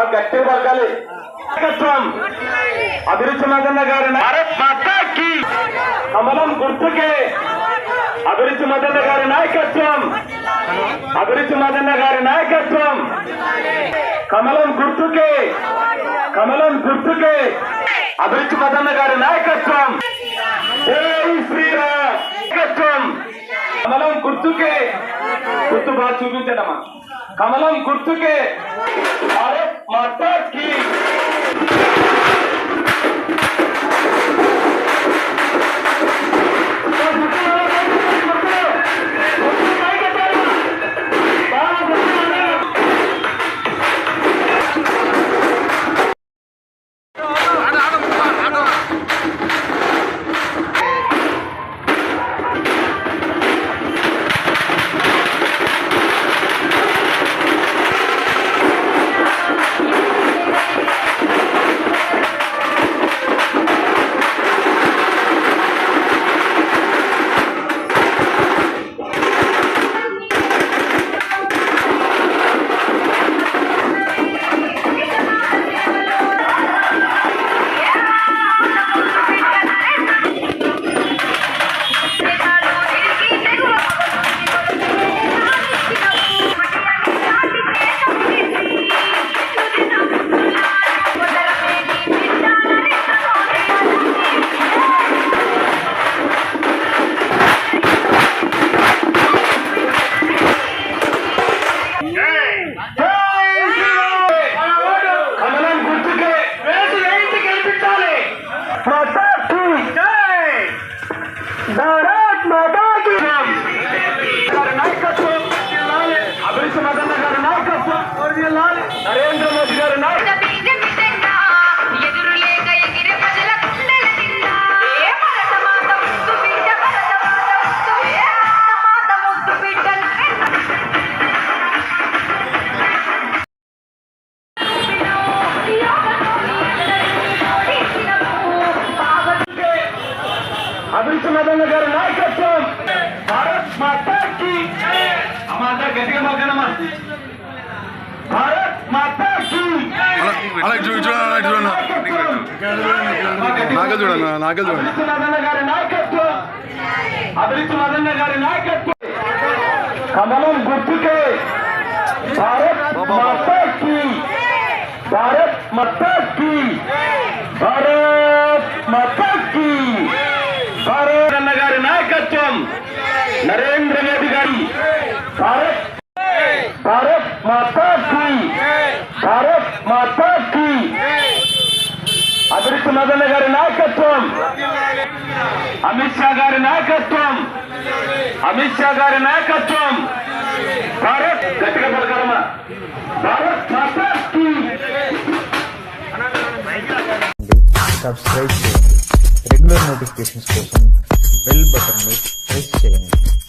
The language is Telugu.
మా గట్టి వర్గాలి నాయకత్వం అభిరుచి మదన్న గారి కమలం గుర్తుకే. అభిరుచి మదన్న గారి నాయకత్వం. అభిరుచి మదన్న గారి నాయకత్వం. కమలం గుర్తుకే. కమలం గుర్తుకే. అభిరుచి మదన్న గారి నాయకత్వం జై శ్రీరామ్ నాయకత్వం కమలం గుర్తుకే. గుర్తు బాగా చూపించడమ్మా కమలం గుర్తుకే. భారత్ మాతాకి అభివృద్ధి మదన్న గారి నాయకత్వం భారత్ మాతాకి అమ్మాట గట్టిగా మొక్కనమ్మా భారత్ మాతాకి అలా చూడు చూడ అలా చూడన్న నాకే చూడన్న నాకే చూడండి అభివృద్ధి మదన్న గారి నాయకత్వం అభివృద్ధి మదన్న గారి నాయకత్వం కమలం గుర్తుకే భారత్ మాతాకి భారత్ మాతాకి భారత్ మాతాకి భారత్ అన్న గారి నాయకత్వం నరేంద్ర మోదీ గారి భారత్ భారత్ మాతాకి భారత్ మాతాకి అభివృద్ధి మదన్న గారి నాయకత్వం అమిత్ షా గారి నాయకత్వం అమిత్ షా గారి నాయకత్వం. భారత్ గట్టిగా పలకాలమ్మా. భారత్ మాతాకి సబ్స్క్రైబ్ చేయండి. రెగ్యులర్ నోటిఫికేషన్స్ కోసం பெல் பட்டனை பிரஸ் செய்யுங்கள்